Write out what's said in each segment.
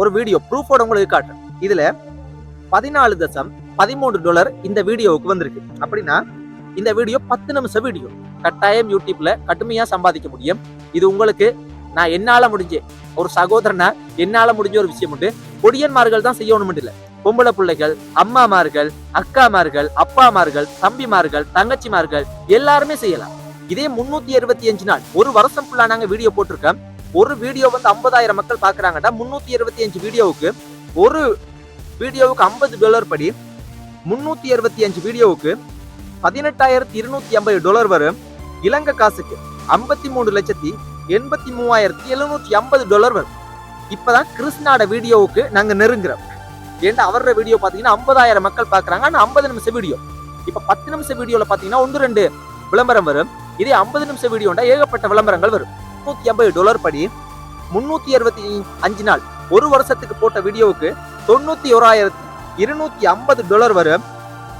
ஒரு வீடியோ ப்ரூஃபோட உங்களுக்கு காட்டுறேன். இதுல பதினாலு தசம் பதிமூன்று டாலர் இந்த வீடியோவுக்கு வந்திருக்கு. அப்படின்னா இந்த வீடியோ பத்து நிமிஷம் வீடியோ கட்டாயம் யூடியூப்ல கடுமையா சம்பாதிக்க முடியும். இது உங்களுக்கு நான் என்னால முடிஞ்ச ஒரு சகோதரனா என்னால முடிஞ்ச ஒரு விஷயம் உண்டு. கொடியன்மார்கள் தான் செய்யணும் இல்ல. பொம்பளை பிள்ளைகள் அம்மாமார்கள் அக்காமார்கள் அப்பாமார்கள் தம்பிமார்கள் தங்கச்சிமார்கள் எல்லாருமே செய்யலாம். இதே முன்னூத்தி அறுபத்தி அஞ்சு நாள். ஒரு வருஷம் ஃபுல்லா நாங்க வீடியோ போட்டிருக்கோம். ஒரு வீடியோ வந்து ஐம்பதாயிரம் மக்கள் பார்க்குறாங்கன்னா முன்னூத்தி இருபத்தி அஞ்சு வீடியோவுக்கு ஒரு வீடியோவுக்கு ஐம்பது டாலர் படி முன்னூத்தி அறுபத்தி அஞ்சு வீடியோவுக்கு பதினெட்டாயிரத்தி இருநூத்தி ஐம்பது டாலர் வரும் இலங்கை காசுக்கு. ஐம்பத்தி மூணு லட்சத்தி எண்பத்தி மூவாயிரத்தி எழுநூற்றி ஐம்பது டாலர் வரும். இப்பதான் கிருஷ்ணாட வீடியோவுக்கு நாங்க நெருங்குறோம். ஏன்னா அவரோட வீடியோ பாத்தீங்கன்னா ஐம்பதாயிரம் மக்கள் பாக்குறாங்க ஆனா ஐம்பது நிமிஷம் வீடியோ இப்ப பத்து நிமிஷம் வீடியோல பாத்தீங்கன்னா ஒன்று ரெண்டு விளம்பரம் வரும். இதே ஐம்பது நிமிஷம் வீடியோண்டா ஏகப்பட்ட விளம்பரங்கள் வரும். நூத்தி ஐம்பது டாலர் படி முன்னூத்தி அறுபத்தி அஞ்சு நாள் ஒரு வருஷத்துக்கு போட்ட வீடியோவுக்கு தொண்ணூத்தி ஓராயிரத்தி இருநூத்தி ஐம்பது டாலர் வரும்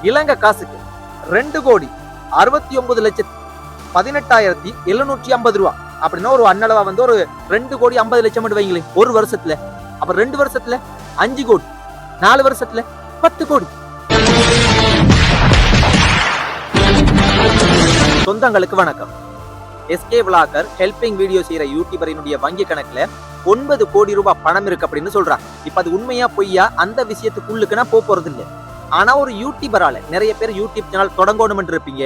இலங்கை காசுக்கு ரெண்டு கோடி அறுபத்தி ஒன்பது லட்சத்தி பதினெட்டாயிரத்தி எழுநூற்றி ஐம்பது ரூபா. அப்படின்னா ஒரு அன்னளவா வந்து ஒரு ரெண்டு கோடி ஐம்பது லட்சம் மட்டும் வைங்களேன் ஒரு வருஷத்துல. அப்ப ரெண்டு வருஷத்துல அஞ்சு கோடி நாலு வருஷத்துல பத்து கோடி. சொந்தங்களுக்கு வணக்கம். எஸ்கே விளாக்கர் ஹெல்பிங் வீடியோ செய்யற யூடியூபரினுடைய வங்கி கணக்குல ஒன்பது கோடி ரூபாய் பணம் இருக்கு அப்படின்னு சொல்றாங்க. இப்ப அது உண்மையா பொய்யா? அந்த விஷயத்துக்குள்ளுக்கு நான் போக போறது இல்லை ஆனா ஒரு யூடியூபரால நிறைய பேர் யூடியூப் சேனல் தொடங்கணும்னு இருப்பீங்க.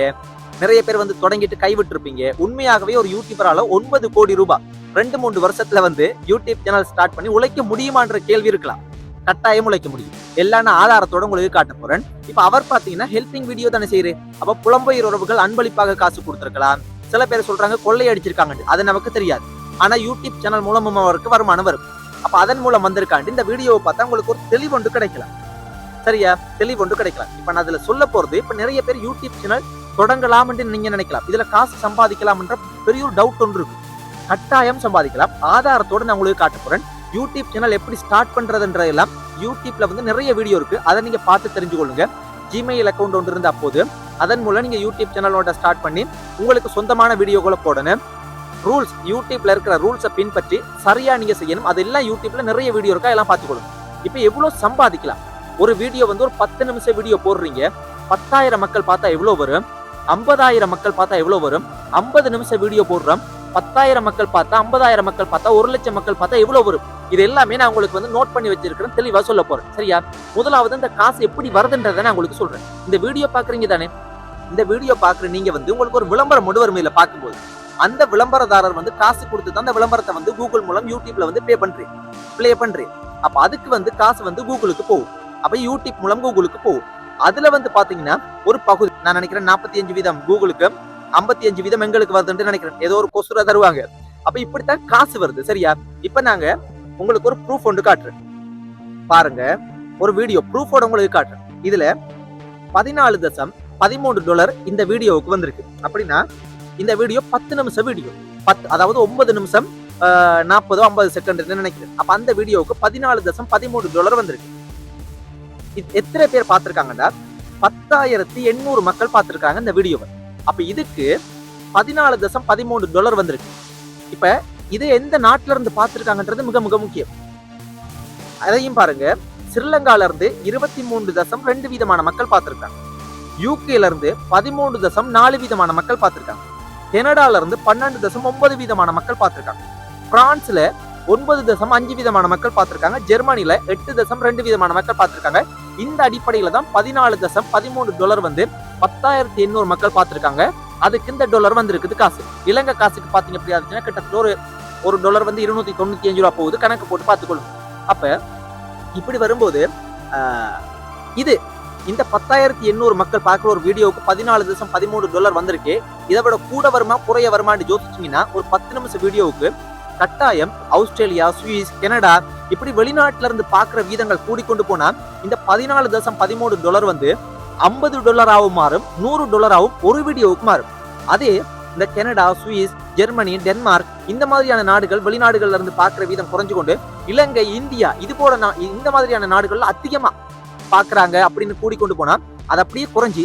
நிறைய பேர் வந்து தொடங்கிட்டு கைவிட்டு இருப்பீங்க உண்மையாகவே ஒரு யூடியூபரால ஒன்பது கோடி ரூபாய் ரெண்டு மூணு வருஷத்துல வந்து யூடியூப் சேனல் ஸ்டார்ட் பண்ணி உழைக்க முடியுமான்ற கேள்வி இருக்கலாம். கட்டாயம் உழைக்க முடியும். எல்லாம் ஆதாரத்தோட உங்களுக்கு காட்ட போறேன். இப்ப அவர் பாத்தீங்கன்னா ஹெல்பிங் வீடியோ தானே செய்யுது அப்ப புலம்பெயர் உறவுகள் அன்பளிப்பாக காசு கொடுத்துருக்கலாம். சில பேர் சொல்றாங்க கொள்ளை அடிச்சிருக்காங்க அது நமக்கு தெரியாது. ஆனா யூடியூப் சேனல் மூலமும் அவருக்கு வருமானம் வரும். அப்ப அதன் மூலம் வந்திருக்காண்டு இந்த வீடியோவை பார்த்தா உங்களுக்கு ஒரு தெளிவு ஒன்று கிடைக்கலாம். சரியா? தெளிவு ஒன்று கிடைக்கலாம். இப்ப நான் அதுல சொல்ல போறது இப்ப நிறைய பேர் யூடியூப் சேனல் தொடங்கலாம் என்று நீங்க நினைக்கலாம். இதுல காசு சம்பாதிக்கலாம் என்ற பெரிய ஒரு டவுட் ஒன்று இருக்கு. கட்டாயம் சம்பாதிக்கலாம். ஆதாரத்தோட நான் உங்களுக்கு காட்ட போறேன். யூடியூப் சேனல் எப்படி ஸ்டார்ட் பண்றதுன்றதெல்லாம் யூடியூப்ல வந்து நிறைய வீடியோ இருக்கு. அதை நீங்க பார்த்து தெரிஞ்சு கொள்ளுங்க ஜிமெயில் அக்கௌண்ட் ஒன்று இருந்தா போது அதன் மூலம் நீங்கள் யூடியூப் சேனலோட ஸ்டார்ட் பண்ணி உங்களுக்கு சொந்தமான வீடியோக்களை போடணும். ரூல்ஸ் யூடியூப்ல இருக்கிற ரூல்ஸை பின்பற்றி சரியாக நீங்கள் செய்யணும். அதெல்லாம் யூடியூப்ல நிறைய வீடியோ இருக்கா? எல்லாம் பார்த்துக்கணும் இப்போ எவ்வளோ சம்பாதிக்கலாம்? ஒரு வீடியோ வந்து ஒரு பத்து நிமிஷம் வீடியோ போடுறீங்க. பத்தாயிரம் மக்கள் பார்த்தா எவ்வளோ வரும்? ஐம்பதாயிரம் மக்கள் பார்த்தா எவ்வளோ வரும்? ஐம்பது நிமிஷம் வீடியோ போடுறோம். பத்தாயிரம் மக்கள் பார்த்தா ஐம்பதாயிரம் மக்கள் பார்த்தா ஒரு லட்சம் மக்கள் பார்த்தா எவ்வளோ வரும்? இது எல்லாமே நான் உங்களுக்கு வந்து நோட் பண்ணி வச்சிருக்கிறேன். தெளிவாக சொல்ல போறேன். சரியா? முதலாவது இந்த காசு எப்படி வருதுன்றதை நான் உங்களுக்கு சொல்றேன். இந்த வீடியோ பாக்குறீங்க தானே? இந்த வீடியோ பாக்குற நீங்க வந்து உங்களுக்கு ஒரு விளம்பரம் கொண்டு வரும் பார்க்கும்போது அந்த விளம்பரதாரர் வந்து காசு கொடுத்து தான் அந்த விளம்பரத்தை வந்து கூகுள் மூலம் யூடியூப்ல வந்து பே பண்றேன் ப்ளே பண்றேன் அப்ப அதுக்கு வந்து காசு வந்து கூகுளுக்கு போகும். அப்ப யூடியூப் மூலம் கூகுளுக்கு போகும். அதுல வந்து பாத்தீங்கன்னா ஒரு பகுதி நான் நினைக்கிறேன் நாற்பத்தி அஞ்சு வீதம் கூகுளுக்கு ஐம்பத்தி அஞ்சு வீதம் எங்களுக்கு வருதுன்னு நினைக்கிறேன். ஏதோ ஒரு கொசுரை தருவாங்க. அப்ப இப்படித்தான் காசு வருது. சரியா? இப்ப நாங்க உங்களுக்கு ஒரு ப்ரூஃப் ஒன்று காட்டுறேன். பாருங்க ஒரு வீடியோ ப்ரூஃபோட உங்களுக்கு காட்டுறேன். இதுல பதினாலு தசம் பதிமூன்று டாலர் இந்த வீடியோவுக்கு வந்திருக்கு. அப்படின்னா இந்த வீடியோ பத்து நிமிஷம் வீடியோ பத்து அதாவது ஒன்பது நிமிஷம் நாற்பதோ ஐம்பது செகண்ட் நினைக்கிறேன். அப்ப அந்த வீடியோவுக்கு பதினாலு தசம் பதிமூணு டாலர் வந்திருக்கு. இது எத்தனை பேர் பார்த்துருக்காங்கன்னா பத்தாயிரத்தி எண்ணூறு மக்கள் பார்த்திருக்காங்க இந்த வீடியோவை அப்ப இதுக்கு பதினாலு தசம் பதிமூணு டாலர் வந்திருக்கு. இப்ப இது எந்த நாட்டில இருந்து பார்த்துருக்காங்கன்றது மிக மிக முக்கியம். அதையும் பாருங்க. ஸ்ரீலங்கால இருந்து இருபத்தி மூன்று தசம் ரெண்டு விதமான மக்கள் பார்த்துருக்காங்க. யூகேல இருந்து பதிமூணு தசம் நாலு விதமான மக்கள் பார்த்துருக்காங்க. கனடால இருந்து பன்னெண்டு தசம் ஒன்பது விதமான மக்கள் பார்த்துருக்காங்க. பிரான்ஸ்ல ஒன்பது தசம் அஞ்சு விதமான மக்கள் பார்த்திருக்காங்க. ஜெர்மனியில எட்டு தசம் ரெண்டு விதமான மக்கள் பார்த்திருக்காங்க. இந்த அடிப்படையில தான் பதினாலு தசம் பதிமூணு டாலர் வந்து பத்தாயிரத்தி எண்ணூறு மக்கள் பார்த்திருக்காங்க. அதுக்கு இந்த டாலர் வந்திருக்குது காசு. இலங்கை காசுக்கு பார்த்தீங்க அப்படி ஆச்சுன்னா கிட்டத்தட்ட ஒரு ஒரு டாலர் வந்து இருநூத்தி தொண்ணூத்தி அஞ்சு ரூபா போகுது. கணக்கு போட்டு பார்த்துக்கொள்ளும். அப்ப இப்படி வரும்போது இது இந்த பத்தாயிரத்தி எண்ணூறு மக்கள் பார்க்குற ஒரு வீடியோவுக்கு பதினாலு தசம் பதிமூணு டாலர் வந்திருக்கு. இதை விட கூட வருமா குறைய வருமானு ஜோதிச்சிங்கன்னா ஒரு பத்து நிமிஷம் வீடியோவுக்கு கட்டாயம் ஆஸ்திரேலியா சுவிஸ் கனடா இப்படி வெளிநாட்டில இருந்து பார்க்குற வீதங்கள் கூடிக்கொண்டு போனா இந்த பதினாலு தசம் பதிமூணு டாலர் வந்து ஐம்பது டாலராகவும் மாறும் நூறு டாலராகவும் ஒரு வீடியோவுக்கு மாறும். அதே இந்த கனடா சுவிஸ் ஜெர்மனி டென்மார்க் இந்த மாதிரியான நாடுகள் வெளிநாடுகள்ல இருந்து பார்க்குற வீதம் குறைஞ்சு கொண்டு இலங்கை இந்தியா இது போல இந்த மாதிரியான நாடுகள்ல அதிகமா பார்க்கறாங்க அப்படின்னு கூடிக்கொண்டு போனா அது அப்படியே குறைஞ்சி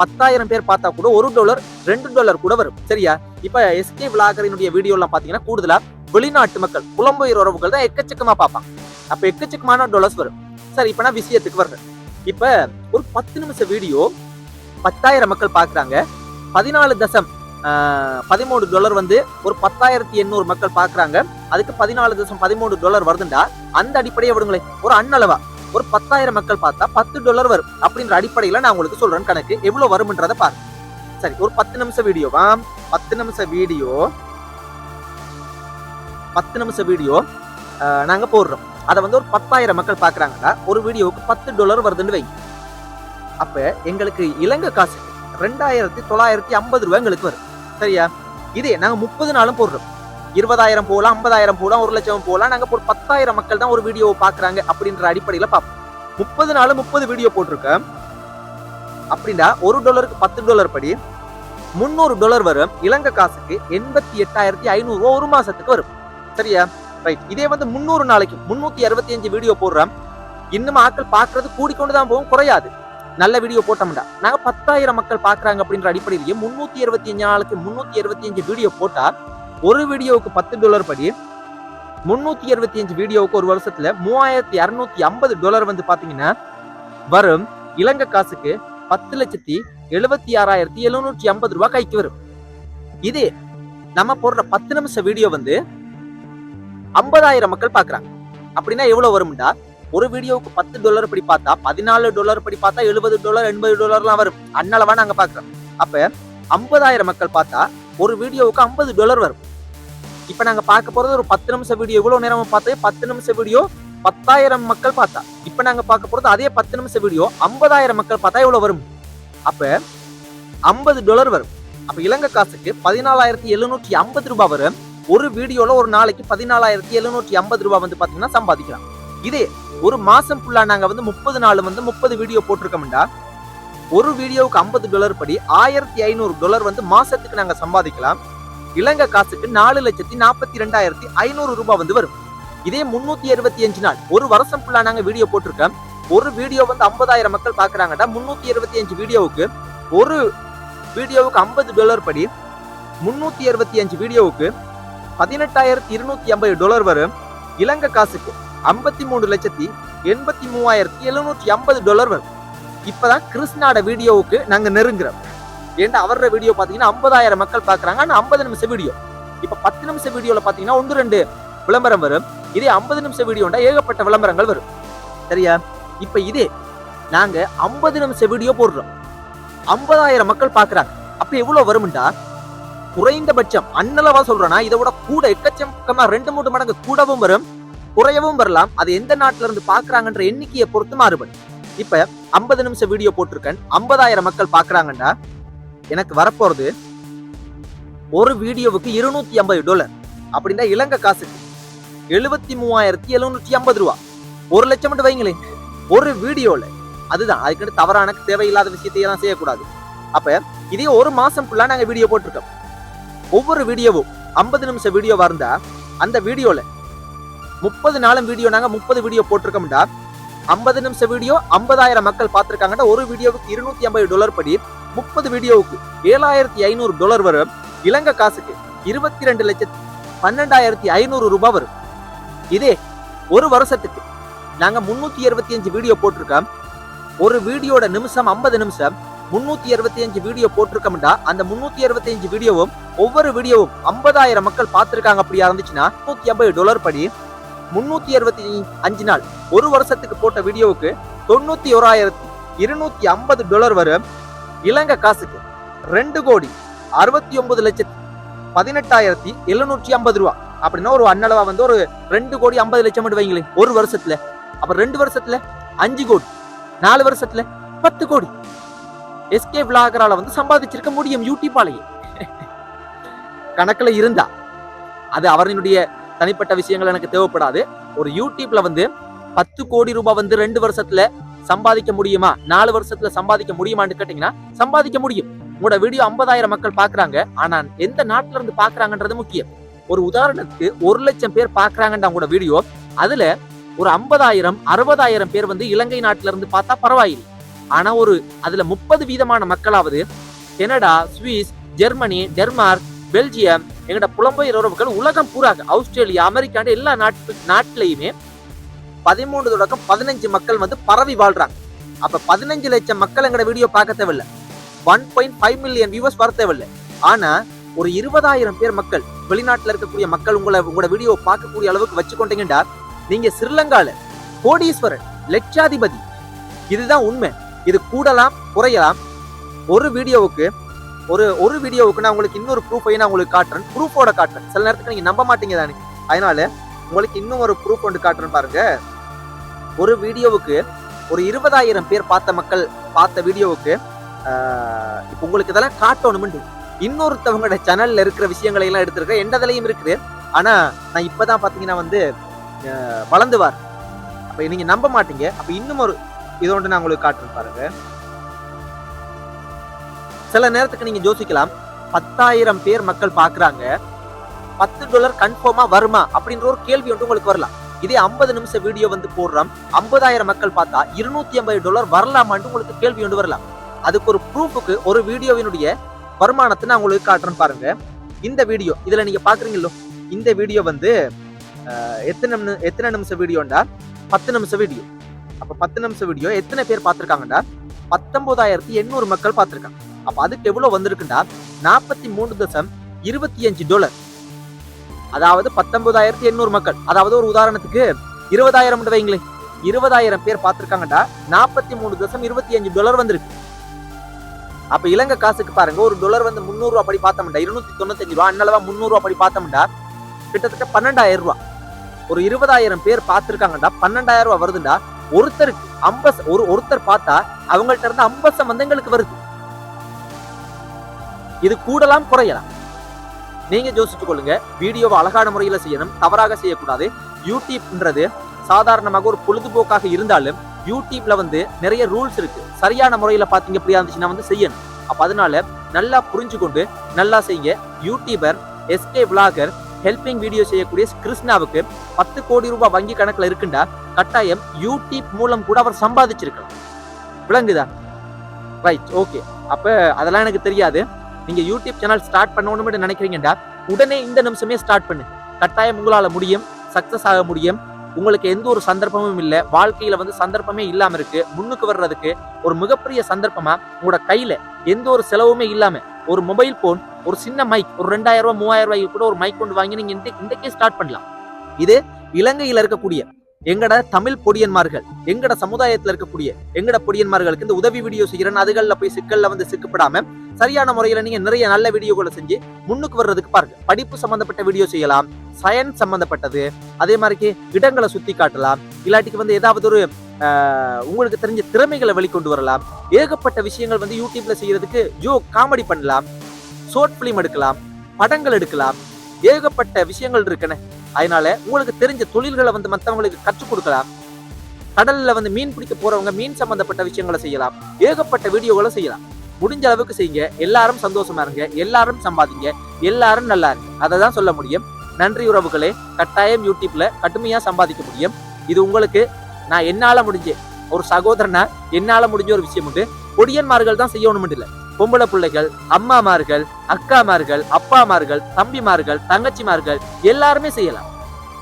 பத்தாயிரம் பேர் பார்த்தா கூட ஒரு டாலர் ரெண்டு டாலர் கூட வரும். சரியா? இப்ப எஸ்கே விளாகரினுடைய வீடியோ எல்லாம் பாத்தீங்கன்னா கூடுதலா வெளிநாட்டு மக்கள் புலம்பெயர் உறவுகள் தான் எக்கச்சக்கமா பார்ப்பாங்க. அப்ப எக்கச்சக்கமான டாலர்ஸ் வரும். சரி இப்ப நான் விஷயத்துக்கு வர்றேன். இப்ப பத்து நிமிஷம் வீடியோ பத்தாயிரம் மக்கள் பார்க்குறாங்க. பதினாலு தசம் பதிமூணு டாலர் வந்து ஒரு பத்தாயிரத்தி எண்ணூறு மக்கள் பார்க்குறாங்க. அதுக்கு பதினாலு தசம் பதிமூணு டாலர் வருதுண்டா? அந்த அடிப்படையை விடுங்களேன் ஒரு அண்ணளவா ஒரு பத்தாயிரம் மக்கள் பார்த்தா பத்து டாலர் வரும். அப்படின்ற அடிப்படையில் நான் உங்களுக்கு சொல்கிறேன் கணக்கு. எவ்வளோ வரும்ன்றதை பாருங்க. சரி ஒரு பத்து நிமிஷம் வீடியோவா பத்து நிமிஷம் வீடியோ பத்து நிமிஷம் வீடியோ நாங்கள் போடுறோம். அதை வந்து ஒரு பத்தாயிரம் மக்கள் பார்க்குறாங்கன்னா ஒரு வீடியோவுக்கு பத்து டாலர் வருதுன்னு வைங்க. அப்ப எங்களுக்கு இலங்கை காசு ரெண்டாயிரத்தி தொள்ளாயிரத்தி ஐம்பது ரூபாய் எங்களுக்கு வரும். சரியா? இதே நாங்க முப்பது நாளும் போடுறோம். இருபதாயிரம் போகலாம் ஐம்பதாயிரம் போகலாம் ஒரு லட்சம் போகலாம். நாங்க ஒரு பத்தாயிரம் மக்கள் தான் ஒரு வீடியோவை பாக்குறாங்க அப்படின்ற அடிப்படையில பார்ப்போம். முப்பது நாள் முப்பது வீடியோ போட்டிருக்கேன் அப்படின்னா ஒரு டாலருக்கு பத்து டாலர் படி முந்நூறு டாலர் வரும். இலங்கை காசுக்கு எண்பத்தி எட்டாயிரத்தி ஐநூறு ஒரு மாசத்துக்கு வரும். சரியா? ரைட் இதே வந்து முந்நூறு நாளைக்கு முன்னூத்தி அறுபத்தி அஞ்சு வீடியோ போடுறோம். இன்னும் ஆட்கள் பாக்குறது கூடிக்கொண்டு தான் போகும் குறையாது. நல்ல வீடியோ போட்டோம்டா. நாங்க பத்தாயிரம் மக்கள் பாக்குறாங்க அப்படின்ற அடிப்படையிலேயே முன்னூத்தி இருபத்தி அஞ்சு நாளுக்கு முன்னூத்தி இருபத்தி அஞ்சு வீடியோ போட்டா ஒரு வீடியோவுக்கு பத்து டாலர் படி முன்னூத்தி இருபத்தி அஞ்சு வீடியோவுக்கு ஒரு வருஷத்துல மூவாயிரத்தி இருநூத்தி ஐம்பது டாலர் வந்து பாத்தீங்கன்னா வரும். இலங்கை காசுக்கு பத்து லட்சத்தி எழுபத்தி ஆறாயிரத்தி எழுநூற்றி ஐம்பது ரூபாய் கைக்கு வரும். இது நம்ம போடுற பத்து நிமிஷம் வீடியோ வந்து ஐம்பதாயிரம் மக்கள் பாக்குறாங்க. அப்படின்னா எவ்வளவு வரும்டா? ஒரு வீடியோவுக்கு பத்து டாலர் படி பார்த்தா பதினாலு டாலர் படி பார்த்தா எழுபது டாலர் எண்பது டாலர்லாம் வரும். அண்ணளவா நாங்கள் பார்க்குறோம் அப்போ ஐம்பதாயிரம் மக்கள் பார்த்தா ஒரு வீடியோவுக்கு ஐம்பது டாலர் வரும். இப்போ நாங்கள் பார்க்க போகிறது ஒரு பத்து நிமிஷம் வீடியோ. இவ்வளோ நேரம் பார்த்தே பத்து நிமிஷம் வீடியோ பத்தாயிரம் மக்கள் பார்த்தா. இப்போ நாங்கள் பார்க்க போகிறது அதே பத்து நிமிஷம் வீடியோ ஐம்பதாயிரம் மக்கள் பார்த்தா எவ்வளோ வரும்? அப்போ ஐம்பது டாலர் வரும். அப்போ இலங்கை காசுக்கு பதினாலாயிரத்தி எழுநூற்றி ஐம்பது ரூபாய் வரும். ஒரு வீடியோவில் ஒரு நாளைக்கு பதினாலாயிரத்தி எழுநூற்றி ஐம்பது ரூபாய் வந்து பார்த்தீங்கன்னா சம்பாதிக்கலாம். இதே ஒரு மாசம் ஃபுல்லா நாங்க வந்து முப்பது நாள் வந்து முப்பது வீடியோ போட்டிருக்கோம்டா. ஒரு வீடியோவுக்கு ஐம்பது டாலர் படி ஆயிரத்தி ஐநூறு டாலர் வந்து மாசத்துக்கு நாங்க சம்பாதிக்கலாம். இலங்கை காசுக்கு நாலு லட்சத்தி நாற்பத்தி ரெண்டாயிரத்தி ஐநூறு ரூபாய் வந்து வரும். இதே முன்னூத்தி அறுபத்தி அஞ்சு நாள். ஒரு வருஷம் ஃபுல்லா நாங்க வீடியோ போட்டிருக்கோம். ஒரு வீடியோ வந்து ஐம்பதாயிரம் மக்கள் பாக்குறாங்கடா முன்னூத்தி இருபத்தி அஞ்சு வீடியோவுக்கு ஒரு வீடியோவுக்கு ஐம்பது டாலர் படி முன்னூத்தி அறுபத்தி அஞ்சு வீடியோவுக்கு பதினெட்டாயிரத்தி இருநூத்தி ஐம்பது டாலர் வரும். இலங்கை காசுக்கு ஐம்பத்தி மூணு லட்சத்தி எண்பத்தி மூவாயிரத்தி எழுநூற்றி ஐம்பது டாலர் வரும் இப்போதான் கிருஷ்ணாட வீடியோவுக்கு நாங்கள் நெருங்குறோம். ஏன்டா அவரோட வீடியோ பார்த்தீங்கன்னா ஐம்பதாயிரம் மக்கள் பார்க்குறாங்க ஆனால் ஐம்பது நிமிஷம் வீடியோ. இப்போ பத்து நிமிஷம் வீடியோவில் பார்த்தீங்கன்னா ஒன்று ரெண்டு விளம்பரம் வரும். இதே ஐம்பது நிமிஷம் வீடியோண்டா ஏகப்பட்ட விளம்பரங்கள் வரும். சரியா? இப்போ இதே நாங்கள் ஐம்பது நிமிஷம் வீடியோ போடுறோம். ஐம்பதாயிரம் மக்கள் பார்க்குறாங்க அப்போ எவ்வளோ வரும்டா? குறைந்தபட்சம் அன்னளவா சொல்றேன்னா இதை விட கூட எக்கச்சக்கமா ரெண்டு மூணு மடங்கு கூடவும் வரும். குறையவும் வரலாம். அது எந்த நாட்டில இருந்து பாக்குறாங்கன்ற எண்ணிக்கையை பொறுத்து மாறுபடும். இப்ப ஐம்பது நிமிஷம் வீடியோ போட்டிருக்கேன். ஐம்பதாயிரம் மக்கள் பாக்குறாங்கடா எனக்கு வரப்போறது ஒரு வீடியோவுக்கு இருநூத்தி ஐம்பது டாலர் அப்படின்னா இலங்கை காசுக்கு எழுபத்தி மூவாயிரத்தி எழுநூற்றி ஐம்பது ரூபா. ஒரு லட்சம் மட்டும் வைங்களேன். ஒரு வீடியோல. அதுதான். அதுக்கு தவறான தேவையில்லாத விஷயத்தையெல்லாம் செய்யக்கூடாது. அப்ப இதே ஒரு மாசம் ஃபுல்லா நாங்க வீடியோ போட்டிருக்கோம். ஒவ்வொரு வீடியோவும் ஐம்பது நிமிஷம் வீடியோவா இருந்தா அந்த வீடியோல முப்பது நாளும் வீடியோ நாங்க முப்பது வீடியோ போட்டிருக்கோம்டா. ஐம்பது நிமிஷம் வீடியோ ஐம்பதாயிரம் மக்கள் பார்த்திருக்காங்கடா. ஒரு வீடியோவுக்கு இருநூத்தி ஐம்பது டாலர் படி முப்பது வீடியோவுக்கு ஏழாயிரத்தி ஐநூறு டாலர் வரும். இலங்கை காசுக்கு இருபத்தி ரெண்டு லட்சத்தி பன்னெண்டாயிரத்தி ஐநூறு ரூபாய் வரும். இதே ஒரு வருஷத்துக்கு நாங்க முன்னூத்தி இருபத்தி அஞ்சு வீடியோ போட்டிருக்கோம். ஒரு வீடியோட நிமிஷம் ஐம்பது நிமிஷம் முன்னூத்தி இருபத்தி அஞ்சு வீடியோ போட்டிருக்கோம்டா. அந்த முன்னூத்தி இருபத்தி அஞ்சு வீடியோவும் ஒவ்வொரு வீடியோவும் ஐம்பதாயிரம் மக்கள் பார்த்துருக்காங்க அப்படியா இருந்துச்சுன்னா நூத்தி ஐம்பது டாலர் படி முன்னூத்தி அறுபத்தி அஞ்சு நாள். ஒரு வருஷத்துக்கு போட்ட வீடியோவுக்கு தொண்ணூத்தி ஓராயிரத்தி இருநூத்தி ஐம்பது டாலர் வரும் இலங்கை காசுக்கு. ரெண்டு கோடி அறுபத்தி ஒன்பது லட்சத்தி பதினெட்டாயிரத்தி எழுநூற்றி ஐம்பது ரூபா. அப்படின்னா ஒரு அன்னளவா வந்து ஒரு ரெண்டு கோடி ஐம்பது லட்சம் மட்டும் வைங்களேன். ஒரு வருஷத்துல. அப்ப ரெண்டு வருஷத்துல அஞ்சு கோடி. நாலு வருஷத்துல பத்து கோடி. எஸ்கே விளாகரால வந்து சம்பாதிச்சிருக்க முடியும் யூடியூப்பாலேயே. கணக்குல இருந்தா. அது அவரினுடைய தனிப்பட்ட விஷயங்கள் எனக்கு தேவைப்படாது. ஒரு யூடியூப்ல வந்து பத்து கோடி ரூபாய் வந்து ரெண்டு வருஷத்துல சம்பாதிக்க முடியுமா? நாலு வருஷத்துல சம்பாதிக்க முடியுமான்னு கேட்டீங்கன்னா சம்பாதிக்க முடியும். உங்களோட வீடியோ ஐம்பதாயிரம் மக்கள் பாக்குறாங்க. ஆனா எந்த நாட்டுல இருந்து பாக்குறாங்கன்றது முக்கியம். ஒரு உதாரணத்துக்கு ஒரு லட்சம் பேர் பாக்குறாங்கன்ற உங்களோட வீடியோ அதுல ஒரு ஐம்பதாயிரம் அறுபதாயிரம் பேர் வந்து இலங்கை நாட்டுல இருந்து பார்த்தா பரவாயில்லை. ஆனா ஒரு அதுல முப்பது வீதமான மக்களாவது Canada Swiss Germany Denmark Belgium எங்களோட புலம்பெயர் உறவுகள் உலகம் பூராக ஆஸ்திரேலியா அமெரிக்காண்டு எல்லா நாட்டு நாட்டிலையுமே பதிமூன்று தொடக்கம் பதினஞ்சு மக்கள் வந்து பரவி வாழ்றாங்க. அப்ப பதினஞ்சு லட்சம் மக்கள் எங்கட வீடியோ பார்க்க தேவையில்ல. One point five million viewers வர தேவையில்லை. ஆனா ஒரு இருபதாயிரம் பேர் மக்கள் வெளிநாட்டில் இருக்கக்கூடிய மக்கள் உங்களை உங்களோட வீடியோ பார்க்கக்கூடிய அளவுக்கு வச்சுக்கொண்டீங்கன்னா நீங்க ஸ்ரீலங்கால கோடீஸ்வரன் லட்சாதிபதி. இதுதான் உண்மை. இது கூடலாம் குறையலாம். ஒரு வீடியோவுக்கு ஒரு ஒரு வீடியோவுக்கு நான் உங்களுக்கு இன்னொரு ப்ரூஃபையும் நான் உங்களுக்கு காட்டுறேன். ப்ரூஃபோட காட்டுறேன். சில நேரத்துக்கு நீங்க நம்ப மாட்டீங்க தானே. அதனால உங்களுக்கு இன்னும் ஒரு ப்ரூஃப் ஒன்று காட்டுறேன் பாருங்க. ஒரு வீடியோவுக்கு ஒரு இருபதாயிரம் பேர் பார்த்த மக்கள் பார்த்த வீடியோவுக்கு ஆஹ், இப்போ உங்களுக்கு இதெல்லாம் காட்டணும்னு இன்னொருத்தவங்களோட சேனல்ல இருக்கிற விஷயங்களை எல்லாம் எடுத்திருக்கேன். எண்டதுலயும் இருக்குது. ஆனா நான் இப்பதான் பாத்தீங்கன்னா வந்து வளர்ந்துவார் அப்ப நீங்க நம்ப மாட்டீங்க. அப்ப இன்னும் ஒரு இதோண்டு நான் உங்களுக்கு காட்டுறேன் பாருங்க. சில நேரத்துக்கு நீங்க யோசிக்கலாம். பத்தாயிரம் பேர் மக்கள் பாக்குறாங்க. பத்து டாலர் கன்ஃபார்மா வருமா? அப்படின்ற ஒரு கேள்வி ஒன்று உங்களுக்கு வரலாம். இதே ஐம்பது நிமிஷம் வீடியோ வந்து போடுறோம். ஐம்பதாயிரம் மக்கள் பார்த்தா இருநூத்தி ஐம்பது டாலர் வரலாமான்னு உங்களுக்கு கேள்வி ஒன்று வரலாம். அதுக்கு ஒரு ப்ரூஃபுக்கு ஒரு வீடியோவினுடைய வருமானத்தை நான் உங்களுக்கு காட்டுறேன் பாருங்க. இந்த வீடியோ இதுல நீங்க பாக்குறீங்களோ? இந்த வீடியோ வந்து எத்தனை எத்தனை நிமிஷம் வீடியோண்டா பத்து நிமிஷம் வீடியோ அப்ப பத்து நிமிஷம் வீடியோ எத்தனை பேர் பார்த்திருக்காங்கடா பத்தொன்பதாயிரத்தி எண்ணூறு மக்கள் பார்த்திருக்காங்க. அப்ப அதுக்கு எவ்வளவு வந்திருக்குன்னா நாற்பத்தி மூணு தசம் இருபத்தி அஞ்சு டாலர் அதாவது பத்தொன்பதாயிரத்தி எண்ணூறு மக்கள். அதாவது ஒரு உதாரணத்துக்கு இருபதாயிரம் வைங்களேன் இருபதாயிரம் பேர் பார்த்திருக்காங்கடா. நாற்பத்தி மூணு தசம் இருபத்தி அஞ்சு டாலர் வந்திருக்கு. அப்ப இலங்கை காசுக்கு பாருங்க ஒரு டாலர் வந்து முந்நூறு ரூபா படி பார்த்தோம்டா. இருநூத்தி தொண்ணூத்தஞ்சு ரூபா. அண்ணளவா முந்நூறு ரூபா படி பார்த்தோம்டா. கிட்டத்தட்ட பன்னெண்டாயிரம் ரூபா. ஒரு இருபதாயிரம் பேர் பார்த்திருக்காங்கடா. பன்னெண்டாயிரம் ரூபா வருதுடா ஒருத்தருக்கு அம்பஸ் ஒரு ஒருத்தர் பார்த்தா அவங்கள்ட்ட இருந்து அம்பசம் வந்து எங்களுக்கு வருது. இது கூடலாம் குறையலாம். நீங்க யோசிச்சு கொள்ளுங்க. வீடியோவை அழகான முறையில செய்யணும். தவறாக செய்யக்கூடாது. யூடியூப்ன்றது சாதாரணமாக ஒரு பொழுதுபோக்காக இருந்தாலும் யூடியூப்ல வந்து நிறைய ரூல்ஸ் இருக்கு. சரியான முறையில பாத்தீங்க அப்படியா இருந்துச்சுன்னா வந்து செய்யணும். அப்ப அதனால நல்லா புரிஞ்சு கொண்டு நல்லா செய்யுங்க. YouTuber SK vlogger helping video செய்யக்கூடிய கிருஷ்ணாவுக்கு பத்து கோடி ரூபாய் வங்கி கணக்குல இருக்குண்டா? கட்டாயம் யூடியூப் மூலம் கூட அவர் சம்பாதிச்சிருக்கலாம். விளங்குதா? ரைட் ஓகே அப்ப அதெல்லாம் எனக்கு தெரியாது. நீங்க யூடியூப் சேனல் ஸ்டார்ட் பண்ணணும்னு நினைக்கிறீங்கடா உடனே இந்த நிமிஷமே ஸ்டார்ட் பண்ணு. கட்டாயம் உங்களால முடியும் சக்சஸ் ஆக முடியும். உங்களுக்கு எந்த ஒரு சந்தர்ப்பமும் இல்ல. வாழ்க்கையில வந்து சந்தர்ப்பமே இல்லாம இருக்கு. முன்னுக்கு வர்றதுக்கு ஒரு மிகப்பெரிய சந்தர்ப்பமா உங்களோட கையில எந்த ஒரு செலவுமே இல்லாம ஒரு மொபைல் போன் ஒரு சின்ன மைக் ஒரு ரெண்டாயிரம் ரூபாய் மூவாயிரம் ரூபாய்க்கு கூட ஒரு மைக் கொண்டு வாங்கி நீங்க இந்த இன்றைக்கே ஸ்டார்ட் பண்ணலாம். இது இலங்கையில இருக்கக்கூடிய எங்கட தமிழ் பொடியன்மார்கள் எங்கட சமுதாயத்துல இருக்கக்கூடிய எங்கட பொடியன்மார்களுக்கு இந்த உதவி வீடியோ செய்யறேன் அதுகள்ல போய் சிக்கல்ல வந்து சிக்கப்படாம சரியான முறையில நீங்க நிறைய நல்ல வீடியோக்களை செஞ்சு முன்னுக்கு வர்றதுக்கு பாருங்க. படிப்பு சம்பந்தப்பட்ட வீடியோ செய்யலாம் சயன்ஸ் சம்பந்தப்பட்டது அதே மாதிரிக்கு இடங்களை சுத்தி காட்டலாம் இல்லாட்டிக்கு வந்து ஏதாவது ஒரு உங்களுக்கு தெரிஞ்ச திறமைகளை வெளிக்கொண்டு வரலாம். ஏகப்பட்ட விஷயங்கள் வந்து யூடியூப்ல செய்யறதுக்கு ஜோ காமெடி பண்ணலாம் ஷோர்ட் பிலிம் எடுக்கலாம் படங்கள் எடுக்கலாம். ஏகப்பட்ட விஷயங்கள் இருக்குன்னு அதனால உங்களுக்கு தெரிஞ்ச தொழில்களை வந்து மற்றவங்களுக்கு கற்றுக் கொடுக்கலாம். கடல்ல வந்து மீன் பிடிக்க போறவங்க மீன் சம்பந்தப்பட்ட விஷயங்களை செய்யலாம். ஏகப்பட்ட வீடியோகளை செய்யலாம். முடிஞ்ச அளவுக்கு செய்யுங்க. எல்லாரும் சந்தோஷமா இருங்க. எல்லாரும் சம்பாதிங்க. எல்லாரும் நல்லா இருங்க. அதை தான் சொல்ல முடியும். நன்றி உறவுகளே. கட்டாயம் யூடியூப்ல கடுமையா சம்பாதிக்க முடியும். இது உங்களுக்கு நான் என்னால முடிஞ்ச ஒரு சகோதரனா என்னால முடிஞ்ச ஒரு விஷயம் உண்டு. பொடியன்மார்கள் தான் செய்யணும் இல்லை. பொம்பளை பிள்ளைகள் அம்மாமார்கள் அக்காமார்கள் அப்பாமார்கள் தம்பிமார்கள் தங்கச்சிமார்கள் எல்லாருமே செய்யலாம்.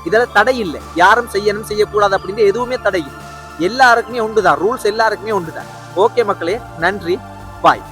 இதுல தடை இல்லை. யாரும் செய்யணும் செய்யக்கூடாது அப்படின்னு எதுவுமே தடை இல்லை. எல்லாருக்குமே உண்டுதான். ரூல்ஸ் எல்லாருக்குமே உண்டுதான். ஓகே மக்களே நன்றி. பாய்.